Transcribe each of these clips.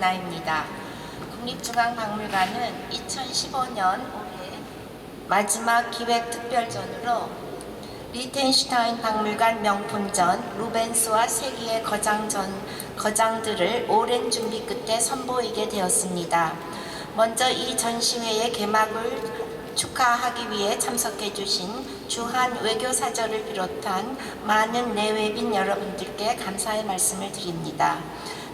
안나입니다. 국립중앙박물관은 2015년 올해 마지막 기획특별전으로 리텐슈타인 박물관 명품전 루벤스와 세기의 거장전, 거장들을 오랜 준비 끝에 선보이게 되었습니다. 먼저 이 전시회의 개막을 축하하기 위해 참석해 주신 주한 외교사절을 비롯한 많은 내외빈 여러분들께 감사의 말씀을 드립니다.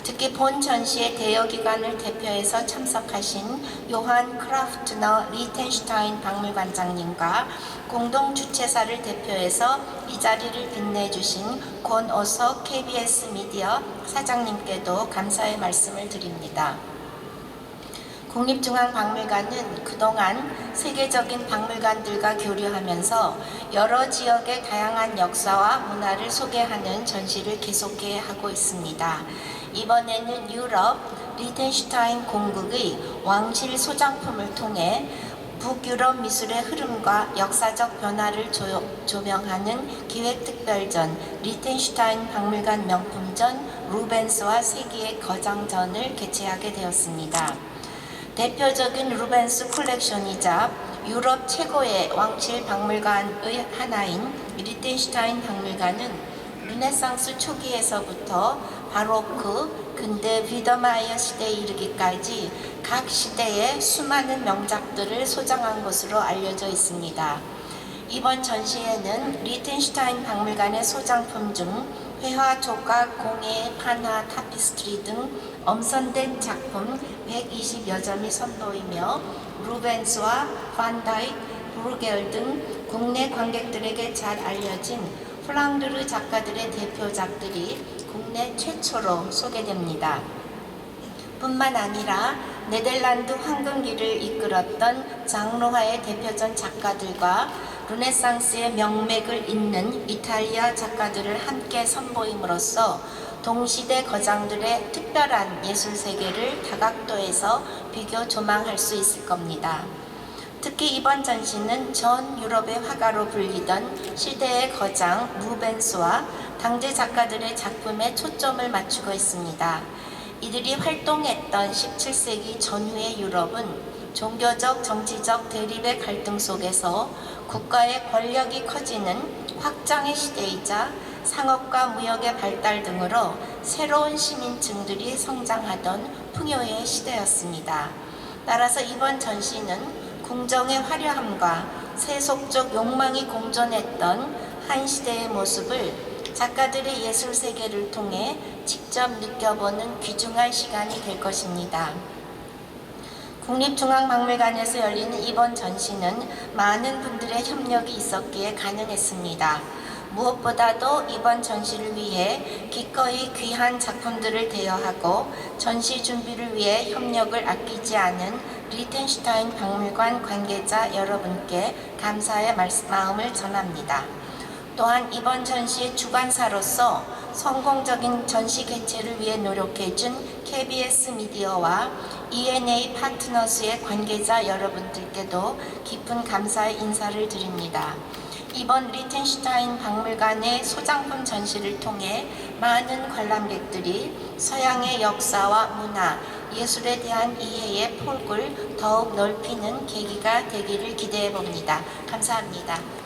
특히 본 전시의 대여기관을 대표해서 참석하신 요한 크라프트너 리텐슈타인 박물관장님과 공동 주최사를 대표해서 이 자리를 빛내주신 권오석 KBS 미디어 사장님께도 감사의 말씀을 드립니다. 국립중앙박물관은 그동안 세계적인 박물관들과 교류하면서 여러 지역의 다양한 역사와 문화를 소개하는 전시를 계속해 하고 있습니다. 이번에는 유럽 리텐슈타인 공국의 왕실 소장품을 통해 북유럽 미술의 흐름과 역사적 변화를 조, 조명하는 기획특별전 리텐슈타인 박물관 명품전 루벤스와 세기의 거장전을 개최하게 되었습니다. 대표적인 루벤스 컬렉션이자 유럽 최고의 왕실 박물관의 하나인 리텐슈타인 박물관은 르네상스 초기에서부터 바로크, 근대 비더마이어 시대에 이르기까지 각 시대의 수많은 명작들을 소장한 것으로 알려져 있습니다. 이번 전시회는 리텐슈타인 박물관의 소장품 중 회화, 조각, 공예, 판화, 타피스트리 등 엄선된 작품 120여 점이 선보이며 루벤스와 반다이크, 브루겔 등 국내 관객들에게 잘 알려진 플랑드르 작가들의 대표작들이 국내 최초로 소개됩니다. 뿐만 아니라 네덜란드 황금기를 이끌었던 장로화의 대표적 작가들과 르네상스의 명맥을 잇는 이탈리아 작가들을 함께 선보임으로써 동시대 거장들의 특별한 예술 세계를 다각도에서 비교 조망할 수 있을 겁니다. 특히 이번 전시는 전 유럽의 화가로 불리던 시대의 거장 루벤스와 당대 작가들의 작품에 초점을 맞추고 있습니다. 이들이 활동했던 17세기 전후의 유럽은 종교적, 정치적 대립의 갈등 속에서 국가의 권력이 커지는 확장의 시대이자 상업과 무역의 발달 등으로 새로운 시민층들이 성장하던 풍요의 시대였습니다. 따라서 이번 전시는 궁정의 화려함과 세속적 욕망이 공존했던 한 시대의 모습을 작가들의 예술 세계를 통해 직접 느껴보는 귀중한 시간이 될 것입니다. 국립중앙박물관에서 열리는 이번 전시는 많은 분들의 협력이 있었기에 가능했습니다. 무엇보다도 이번 전시를 위해 기꺼이 귀한 작품들을 대여하고 전시 준비를 위해 협력을 아끼지 않은 리텐슈타인 박물관 관계자 여러분께 감사의 마음을 전합니다. 또한 이번 전시의 주관사로서 성공적인 전시 개최를 위해 노력해준 KBS 미디어와 ENA 파트너스의 관계자 여러분들께도 깊은 감사의 인사를 드립니다. 이번 리텐슈타인 박물관의 소장품 전시를 통해 많은 관람객들이 서양의 역사와 문화, 예술에 대한 이해의 폭을 더욱 넓히는 계기가 되기를 기대해 봅니다. 감사합니다.